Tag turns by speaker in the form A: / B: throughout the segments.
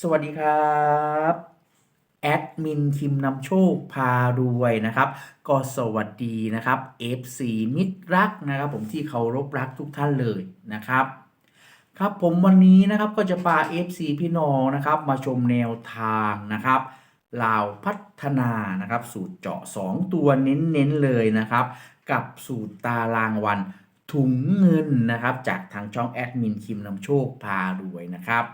A: สวัสดีครับแอดมินคิมนำโชคพารวยนะครับ ก็สวัสดีนะครับ FC มิตรรักนะครับ ผมที่เคารพรักทุกท่านเลยนะครับ ครับผมวันนี้นะครับก็จะพา FC พี่น้องนะครับ มาชมแนวทางนะครับลาวพัฒนานะครับ สูตรเจาะ 2 ตัวเน้นๆเลยนะครับ กับสูตรตารางวันถุงเงินนะครับ จากทางช่องแอดมินคิมนำโชคพารวยนะครับ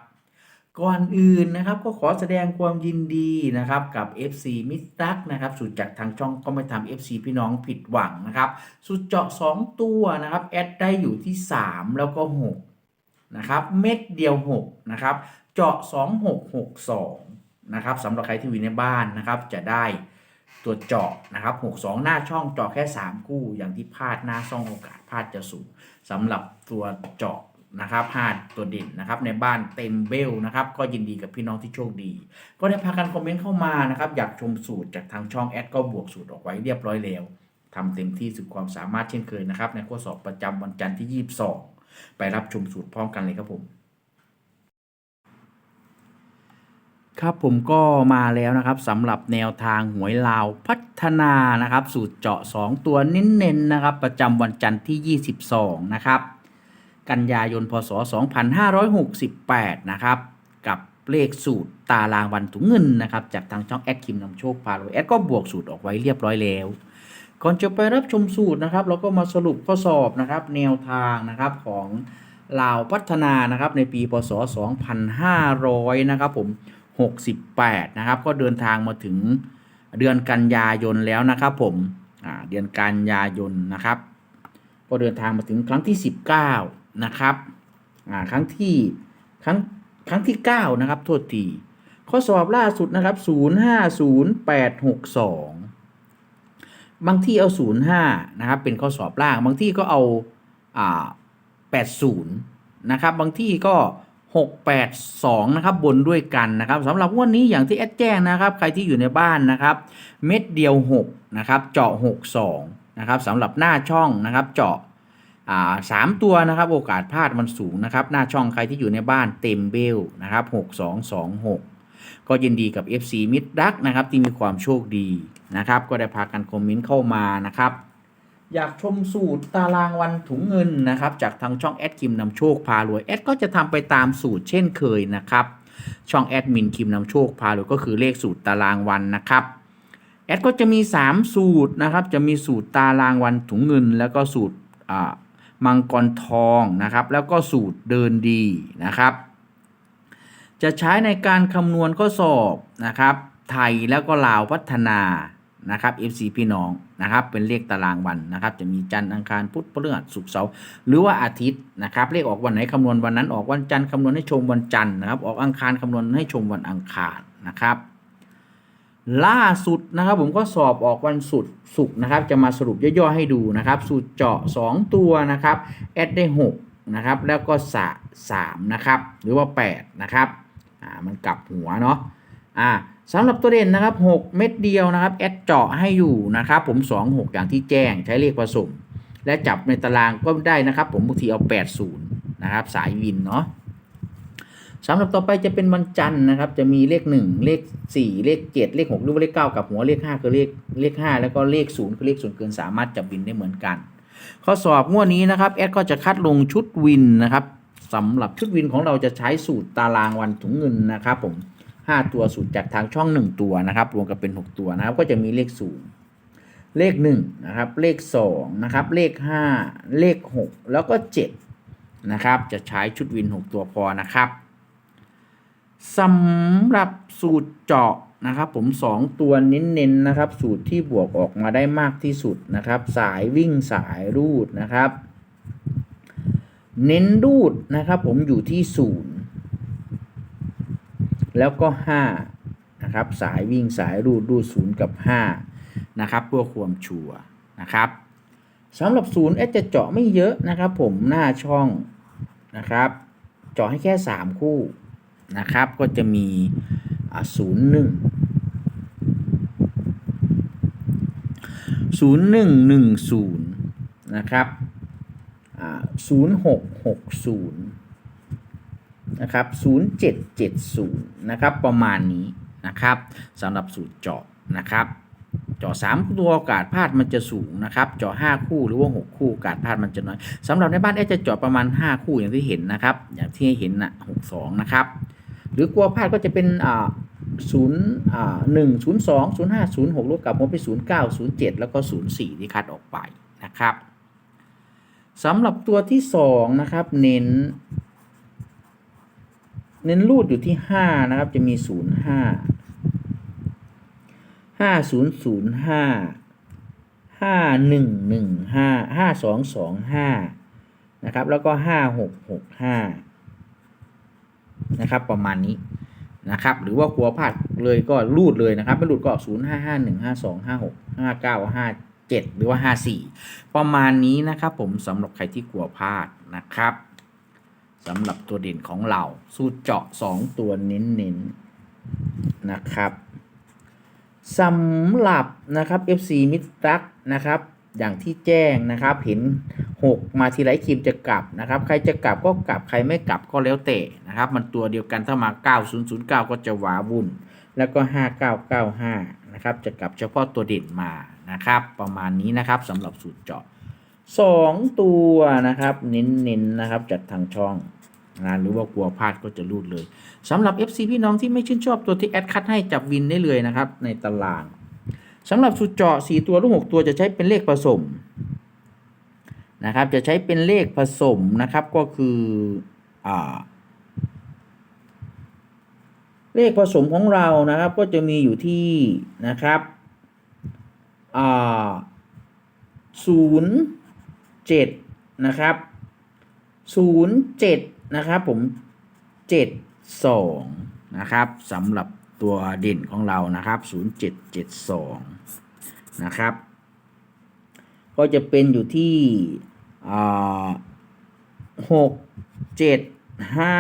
A: ก่อนอื่นนะครับก็ขอแสดงความยินดีนะครับกับ FC มิตรรักนะครับสูตรจากทางช่องก็ไม่ทำ FC พี่น้องผิดหวังนะครับสูตรเจาะ 2 ตัวนะครับแอดได้อยู่ที่ 3 แล้วก็6นะครับเม็ดเดียว6นะครับเจาะ 2662นะครับสำหรับใครที่อยู่ในบ้านนะครับจะได้ตัวเจาะนะครับ 62 หน้าช่องเจาะแค่ 3 คู่ อย่างที่พลาดหน้าช่องโอกาสพลาดจะสูงสำหรับตัวเจาะ นะครับพลาตัวเด่นนะครับในบ้านเต็มเบลนะครับก็ยินดีกับพี่น้องที่โชคดี ก็ได้พากันคอมเมนต์เข้ามานะครับอยากชมสูตรจากทางช่องแอดก็บวกสูตรออกไว้เรียบร้อยแล้วทำเต็มที่สุดความสามารถเช่นเคยนะครับในข้อสอบประจำวันจันทร์ที่ 22 ไปรับชมสูตรพร้อมกันเลยครับผมครับผมก็มาแล้วนะครับสำหรับแนวทางหวยลาวพัฒนานะครับ สูตรเจาะ 2 ตัวเน้นๆนะครับ ประจำวันจันทร์ที่ 22 นะครับ กันยายน พศ 2568 นะครับ กับเลขสูตรตารางวันถุงเงินนะครับ จากทางช่องแอดคิมนำโชคพาโรยแอดก็บวกสูตรออกไว้เรียบร้อยแล้ว ก่อนจะไปรับชมสูตรนะครับ เราก็มาสรุปข้อสอบนะครับ แนวทางนะครับของลาวพัฒนานะครับในปี พศ 2500 นะครับผม 68 นะครับ ก็เดินทางมาถึงเดือนกันยายนแล้วนะครับผมเดือนกันยายนนะครับ ก็เดินทางมาถึงครั้งที่ 19 นะครับครั้งที่ครั้งครั้งที่ 9 นะครับโทษทีข้อสอบล่าสุดนะครับ 050862 บางที่เอา 05 นะครับ เป็นข้อสอบล่าง บางที่ก็เอาอ่า80 นะครับ บางที่ก็ 682 นะครับ บนด้วยกันนะครับสำหรับวันนี้อย่างที่แอดแจ้งนะครับ ใครที่อยู่ในบ้านนะครับ เม็ดเดียว 6 นะครับ เจาะ 62 นะครับสำหรับหน้าช่องนะครับ เจาะ สามตัวนะครับโอกาสพลาดมันสูงนะครับ หน้าช่องใครที่อยู่ในบ้านเต็มเบลนะครับ6226ก็ยินดีกับ FC มิตรรักนะครับที่มีความโชคดีนะครับ ก็ได้พากันคอมเมนต์เข้ามานะครับ อยากชมสูตรตารางวันถุงเงินนะครับ จากทางช่องแอดคิมนำโชคพารวยแอดก็จะทำไปตามสูตรเช่นเคยนะครับ ช่องแอดมินคิมนำโชคพารวยก็คือเลขสูตรตารางวันนะครับแอดก็จะมี 3 สูตรนะครับ จะมีสูตรตารางวันถุงเงิน แล้วก็สูตรอ่า มังกรทองนะครับ แล้วก็สูตรเดินดีนะครับ จะใช้ในการคำนวณข้อสอบนะครับ ไทยแล้วก็ลาวพัฒนานะครับ FC พี่น้องนะครับ เป็นเลขตารางวันนะครับ จะมีจันทร์อังคารพุธพฤหัสศุกร์เสาร์หรือว่าอาทิตย์นะครับ เลขออกวันไหนคำนวณวันนั้นออกวันจันทร์คำนวณให้ชมวันจันทร์นะครับ ออกอังคารคำนวณให้ชมวันอังคารนะครับ ล่าสุดนะครับผมก็สอบออกวันศุกร์ศุกนะครับ จะมาสรุปย่อๆให้ดูนะครับสูตรเจาะ 2 ตัวนะครับแอดได้6นะครับแล้วก็สะ3นะครับหรือว่า 8 นะครับอ่ามันกลับหัวเนาะอ่าสำหรับตัวเด่นนะครับ 6 เม็ดเดียวนะครับแอดเจาะให้อยู่นะครับผม 2 6 อย่างที่แจ้งใช้เลขผสม และจับในตารางก็ได้นะครับ ผมบางทีเอา 80 นะครับ สายวินเนาะ สำหรับต่อไปจะเป็นวันจันทร์นะครับ จะมีเลข 1 เลข 4 เลข 7 เลข6หรือว่าเลข 9 กับหัวเลข 5 คือเลขเลข 5 แล้วก็เลข 0 คือเลขส่วนเกินสามารถจับวินได้เหมือนกัน ข้อสอบงวดนี้นะครับแอดก็จะคัดลงชุดวินนะครับสำหรับชุดวินของเราจะใช้สูตรตารางวันถุงเงินนะครับผม5 ตัวสูตรจากทางช่อง 1 ตัวนะครับ รวมกันเป็น 6 ตัวนะครับ ก็จะมีเลข 0 เลข1นะครับเลข2นะครับเลข 5 เลข 6 แล้วก็ 7นะครับจะใช้ชุดวิน 6 ตัวพอนะครับ สำหรับสูตรเจาะนะครับผม 2 ตัวเน้นๆนะครับ สูตรที่บวกออกมาได้มากที่สุดนะครับ สายวิ่งสายรูดนะครับ เน้นรูดนะครับผมอยู่ที่ศูนย์แล้วก็5นะครับสายวิ่งสายรูดรูดศูนย์กับ5นะครับเพื่อความชัวนะครับสำหรับศูนย์เอจะเจาะไม่เยอะนะครับ ผมหน้าช่องนะครับ เจาะให้แค่ 3 คู่ นะครับ ก็จะมีศูนย์หนึ่งศูนย์หนึ่งหนึ่งศูนย์นะครับศูนย์หกหกศูนย์นะครับศูนย์เจ็ดเจ็ดศูนย์นะครับ ประมาณนี้นะครับสำหรับสูตรเจาะนะครับเจาะ3ตัวโอกาสพลาดมันจะสูงนะครับเจาะ5คู่หรือว่า 6 คู่โอกาสพลาดมันจะน้อยสำหรับในบ้านเอจะเจาะประมาณ 5 คู่อย่างที่เห็นนะครับ อย่างที่เห็นนะ62 นะครับ หรือกลัวพลาดก็จะเป็นอ่า0อ่า1 0 2 0 5 0 6ลบกลับมาเป็น0 9 0 7แล้วก็0 4ที่คัดออกไปนะครับสำหรับตัวที่2นะครับเน้น เน้นรูดอยู่ที่5นะครับจะมี0 5ห้าศูนย์ศูนย์ห้าห้าหนึ่งหนึ่งห้าห้าสองสองห้านะครับแล้วก็ห้าหกหกห้า นะครับ ประมาณนี้นะครับ หรือว่ากลัวพลาดเลยก็รูดเลยนะครับ ไม่รูดก็ศูนย์ห้าห้าหนึ่งห้าสองห้าหกห้าเก้าห้าเจ็ดหรือว่าห้าสี่ประมาณนี้นะครับ ผมสำหรับใครที่กลัวพลาดนะครับสำหรับตัวเด่นของเรา สูตรเจาะสองตัวเน้นๆนนะครับสำหรับนะครับ FC มิตรักนะครับ อย่างที่แจ้งนะครับเห็น 6 มาทีไรครีมจะกลับนะครับ ใครจะกลับก็กลับใครไม่กลับก็แล้วแต่นะครับ มันตัวเดียวกันถ้ามา 9009 ก็จะหวาวุ่น แล้วก็ 5995 นะครับ จะกลับเฉพาะตัวเด่นมานะครับ ประมาณนี้นะครับสำหรับสูตรเจาะ 2 ตัวนะครับ เน้นๆนนะครับจากทางช่องนะหรือว่ากลัวพลาดก็จะรูดเลยสำหรับ FC พี่น้องที่ไม่ชื่นชอบตัวที่แอดคัดให้จับวินได้เลยนะครับ ในตารางสำหรับสูตรเจาะ4ตัวหรือ6ตัวจะใช้เป็นเลขผสม นะครับ จะใช้เป็นเลขผสมนะครับก็คืออเลขผสมของเรานะครับ ก็จะมีอยู่ที่นะครับศูนย์เจ็ดนะครับศูนย์เจ็ดนะครับผมเจ็ดสองนะครับสำหรับตัวเด่นของเรานะครับศูนย์เจ็ดเจ็ดสองนะครับ ก็จะเป็นอยู่ที่หกเจ็ดห้า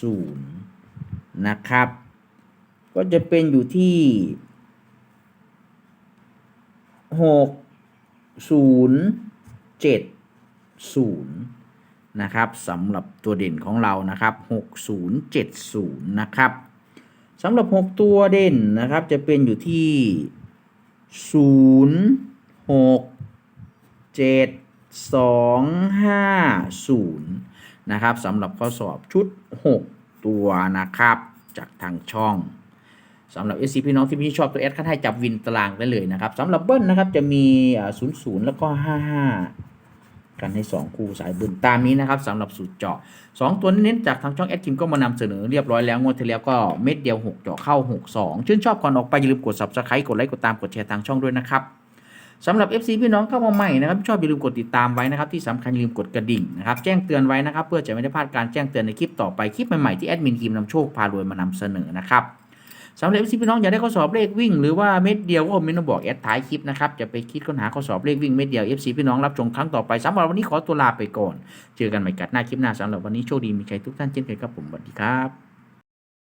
A: ศูนย์นะครับ ก็จะเป็นอยู่ที่หกศูนย์เจ็ดศูนย์นะครับสำหรับตัวเด่นของเรานะครับ6070นย์เจ็ดศูนย์นะครับสำหรับ6ตัวเด่นนะครับจะเป็นอยู่ที่0 6 7 2 5 0 นะครับสำหรับข้อสอบชุด 6 ตัวนะครับ จากทางช่องสำหรับ SC พี่น้องที่พี่ชอบตัว S คัดให้จับวินตารางได้เลยนะครับสำหรับเบิ้ลนะครับจะมี 00 แล้วก็ 55กันให้ 2 คู่สายบุญตามนี้นะครับสำหรับสูตรเจาะ 2 ตัวเน้นจากทางช่องแอดจิมก็มานำเสนอเรียบร้อยแล้ว งวดที่แล้วก็เม็ดเดียว 6 เจาะเข้า 6 2 ชื่นชอบก่อนออกไปอย่าลืมกด subscribe กดไลค์กดตามกดแชร์ทางช่องด้วยนะครับ สำหรับ FC พี่น้องเข้ามาใหม่นะครับชอบอย่าลืมกดติดตามไว้นะครับที่สำคัญอย่าลืมกดกระดิ่งนะครับแจ้งเตือนไว้นะครับเพื่อจะไม่ได้พลาดการแจ้งเตือนในคลิปต่อไปคลิปใหม่ๆที่แอดมินทีมนำโชคพารวยมานำเสนอนะครับสำหรับพี่พี่น้องอยากได้ข้อสอบเลขวิ่งหรือว่าเม็ดเดียวก็คอมเมนต์มาบอกแอดท้ายคลิปนะครับจะไปคิดค้นหาข้อสอบเลขวิ่งเม็ดเดียว FC พี่น้องรับชมครั้งต่อไปสำหรับวันนี้ขอตัวลาไปก่อน เจอกันใหม่กัดหน้าคลิปหน้าสำหรับวันนี้โชคดีมีใครทุกท่านเช่นเคยครับผมสวัสดีครับ